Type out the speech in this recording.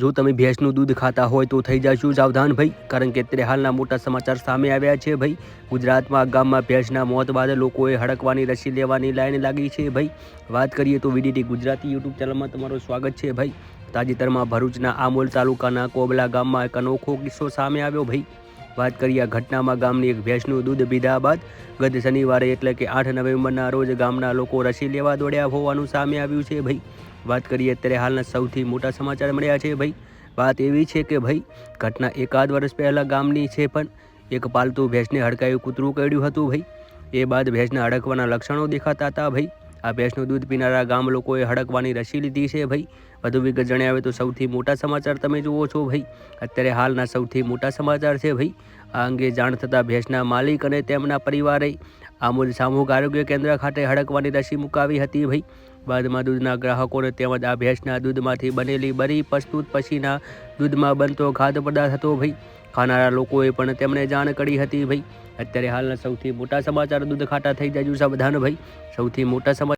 જો તમે ભેંસનું દૂધ ખાતા હોય તો થઈ જશો સાવધાન ભાઈ, કારણ કે અત્યારે હાલના મોટા સમાચાર સામે આવ્યા છે ભાઈ. ગુજરાતમાં ગામમાં ભેંસના મોત બાદ લોકોએ હડકવાની, રસી લેવાની લાઈન લાગી છે ભાઈ. વાત કરીએ તો વીડીટી ગુજરાતી યુટ્યુબ ચેનલમાં તમારું સ્વાગત છે ભાઈ. તાજેતરમાં ભરૂચના આમોલ તાલુકાના કોબલા ગામમાં એક અનોખો કિસ્સો સામે આવ્યો ભાઈ. વાત કરીએ ઘટનામાં ગામની એક ભેંસનું દૂધ પીધા બાદ, ગત શનિવારે એટલે કે આઠ નવેમ્બરના રોજ ગામના લોકો રસી લેવા દોડ્યા હોવાનું સામે આવ્યું છે ભાઈ. વાત કરીએ અત્યારે હાલના સૌથી મોટા સમાચાર મળ્યા છે ભાઈ. વાત એવી છે કે ભાઈ, ઘટના એકાદ વર્ષ પહેલાં ગામની છે પણ એક પાલતુ ભેંસને હડકાયું કૂતરું કરડ્યું હતું ભાઈ. એ બાદ ભેંસના હડકવાના લક્ષણો દેખાતા હતા ભાઈ. આ ભેંસનું દૂધ પીનારા ગામ લોકોએ હડકવાની રસી લીધી છે ભાઈ. વધુ વિગત જણાવે તો સૌથી મોટા સમાચાર તમે જુઓ છો ભાઈ. અત્યારે હાલના સૌથી મોટા સમાચાર છે ભાઈ. આ અંગે જાણ થતાં ભેંસના માલિક અને તેમના પરિવારે આમોદ સામૂહિક આરોગ્ય કેન્દ્ર ખાતે હડકવાની રસી મુકાવી હતી ભાઈ. બાદમાં દૂધના ગ્રાહકોને તેમજ આ ભેંસના દૂધમાંથી બનેલી બરી પ્રસ્તુત પછીના દૂધમાં બનતો ખાદ્ય પદાર્થ હતો ભાઈ. ખાનારા લોકોએ પણ તેમણે જાણ કરી હતી ભાઈ. અત્યારે હાલના સૌથી મોટા સમાચાર દૂધ ખાટા થઈ જાય સાવધાન ભાઈ. સૌથી મોટા સમાચાર